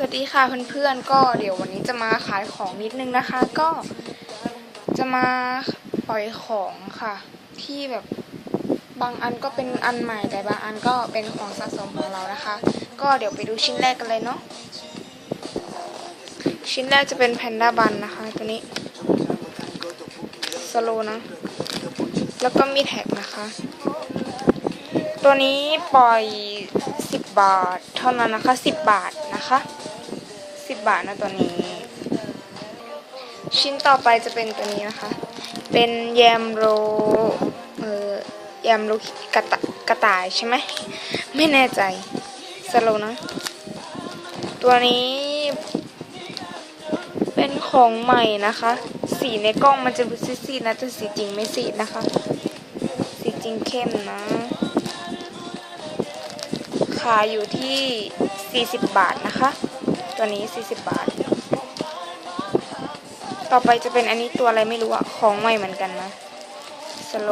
สวัสดีค่ะเพื่อนๆก็เดี๋ยววันนี้จะมาขายของนิดนึงนะคะ ก็จะมาปล่อยของค่ะ ที่แบบบางอันก็เป็นอันใหม่แต่บางอันก็เป็นของสะสมของเรานะคะ ก็เดี๋ยวไปดูชิ้นแรกกันเลยเนาะชิ้นแรกจะเป็นแพนด้าบันนะคะ ตัวนี้สโลนะ แล้วก็มีแท็กนะคะ ตัวนี้ปล่อย 10 บาท เท่านั้นนะคะ 10 บาทนะคะ 10บาทนะตัวนี้ ชิ้นต่อไปจะเป็นตัวนี้นะคะ เป็นแยมโรเอ่อแยมโรกระตกระต่ายใช่ไหมไม่แน่ใจสโลนะ ตัวนี้ เป็นของใหม่นะคะ สีในกล้องมันจะดูซีดๆนะแต่สีจริงไม่ซีดนะคะ สีจริงเข้มนะขายอยู่ที่ 40 บาทนะคะ ตัวนี้ 40 บาท ต่อไปจะเป็นอันนี้ตัวอะไรไม่รู้อะของใหม่เหมือนกันนะ สโล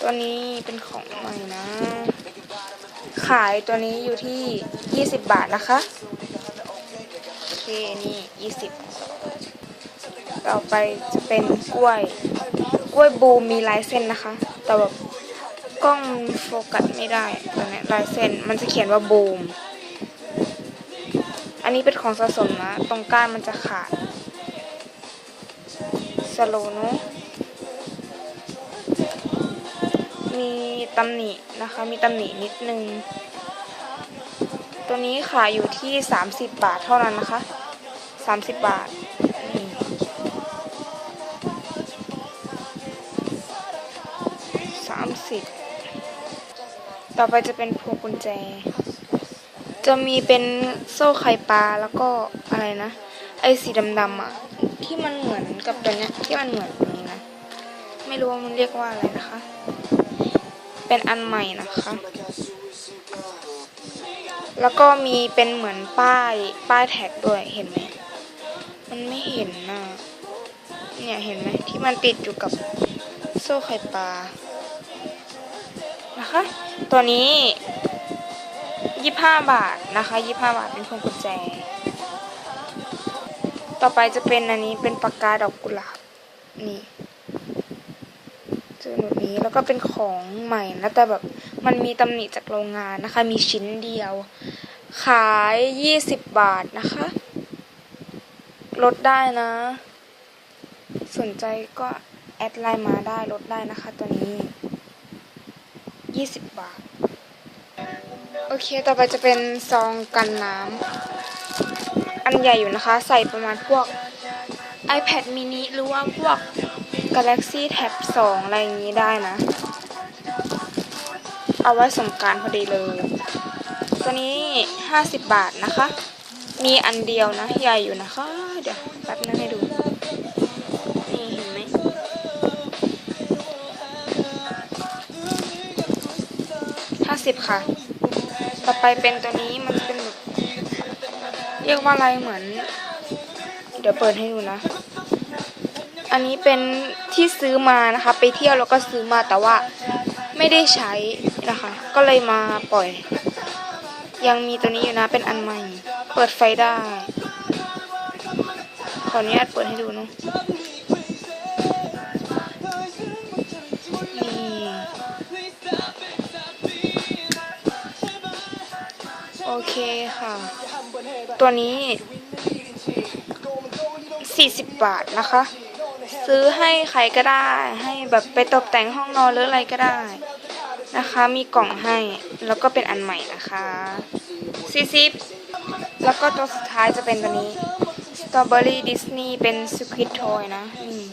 ตัวนี้เป็นของใหม่นะ ขายตัวนี้อยู่ที่ 20 บาทนะคะโอเคนี่ 20 ต่อไปจะเป็นกล้วย กล้วยบูมมีลายเส้นนะคะ แต่แบบ กล้องโฟกัสไม่ได้ตอนนี้ลายเส้นมันจะเขียนว่าบูม อันนี้เป็นของสะสมนะ ตรงก้านมันจะขาดสโลเนอะมีตำหนินะคะ มีตำหนินิดนึง ตัวนี้ขายอยู่ที่ 30 บาทเท่านั้นนะคะ 30 บาทสามสิบ ต่อไปจะเป็นพวงกุญแจ จะมีเป็นโซ่ไข่ปลาแล้วก็อะไรนะ ไอ้สีดำๆอะ ที่มันเหมือนกับตัวเนี้ยที่มันเหมือนตรงนี้นะ ไม่รู้ว่ามันเรียกว่าอะไรนะคะ เป็นอันใหม่นะคะ แล้วก็มีเป็นเหมือนป้ายป้ายแท็กด้วยเห็นไหม มันไม่เห็นนะเนี่ยเห็นไหมที่มันติดอยู่กับโซ่ไข่ปลา นะคะ ตัวนี้ยี่ห้าบาทนะคะยี่ห้าบาทเป็นพวงกุญแจ ต่อไปจะเป็นอันนี้เป็นปากกาดอกกุหลาบ นี่เจอแบบนี้แล้วก็เป็นของใหม่นะแต่แบบมันมีตำหนิจากโรงงานนะคะ มีชิ้นเดียว ขายยี่สิบบาทนะคะ ลดได้นะ สนใจก็แอดไลน์มาได้ลดได้นะคะตัวนี้ 20 บาท โอเค ต่อไปจะเป็นซองกันน้ำ อันใหญ่อยู่นะคะ ใส่ประมาณพวก iPad mini หรือว่าพวก Galaxy Tab 2 อะไรอย่างนี้ได้นะ เอาไว้สงการพอดีเลย ตัวนี้ 50 บาทนะคะ มีอันเดียวนะ ใหญ่อยู่นะคะ เดี๋ยวแป๊บนึง สิบค่ะ ต่อไปเป็นตัวนี้มันเป็นแบบเรียกว่าอะไรเหมือน เดี๋ยวเปิดให้ดูนะ อันนี้เป็นที่ซื้อมานะคะ ไปเที่ยวแล้วก็ซื้อมาแต่ว่าไม่ได้ใช้นะคะ ก็เลยมาปล่อย ยังมีตัวนี้อยู่นะเป็นอันใหม่ เปิดไฟได้ ขออนุญาตเปิดให้ดูเนาะ เคค่ะ ตัวนี้ 40 บาทนะคะ ซื้อให้ใครก็ได้ ให้แบบไปตกแต่งห้องนอนหรืออะไรก็ได้นะคะ มีกล่องให้ แล้วก็เป็นอันใหม่นะคะ40แล้วก็ตัวสุดท้ายจะเป็นตัวนี้ Strawberry Disney เป็นสควิตทอยนะนี่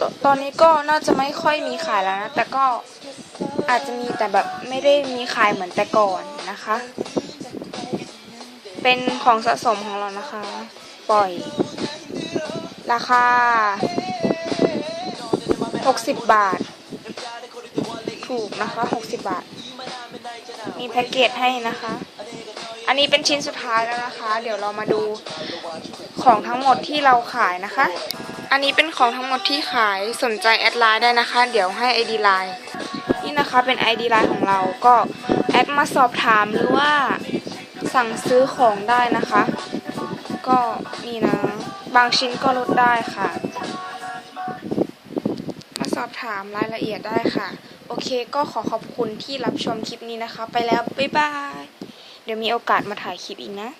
ตตอนนี้ก็น่าจะไม่ค่อยมีขายแล้วนะ แต่ก็ อาจจะมีแต่แบบไม่ได้มีขายเหมือนแต่ก่อนนะคะ เป็นของสะสมของเรานะคะ ปล่อย ราคา 60 บาท ถูกนะคะ 60 บาท มีแพ็กเกจให้นะคะ อันนี้เป็นชิ้นสุดท้ายแล้วนะคะ เดี๋ยวเรามาดูของทั้งหมดที่เราขายนะคะ อันนี้เป็นของทั้งหมดที่ขายสนใจแอดไลน์ได้นะคะ เดี๋ยวให้ ID ไลน์ นี่นะคะเป็น ID ไลน์ของเราก็แอดมาสอบถามหรือว่าสั่งซื้อของได้นะคะ ก็นี่นะ บางชิ้นก็ลดได้ค่ะ มาสอบถามรายละเอียดได้ค่ะ โอเคก็ขอขอบคุณที่รับชมคลิปนี้นะคะ ไปแล้ว บ๊ายบาย เดี๋ยวมีโอกาสมาถ่ายคลิปอีกนะ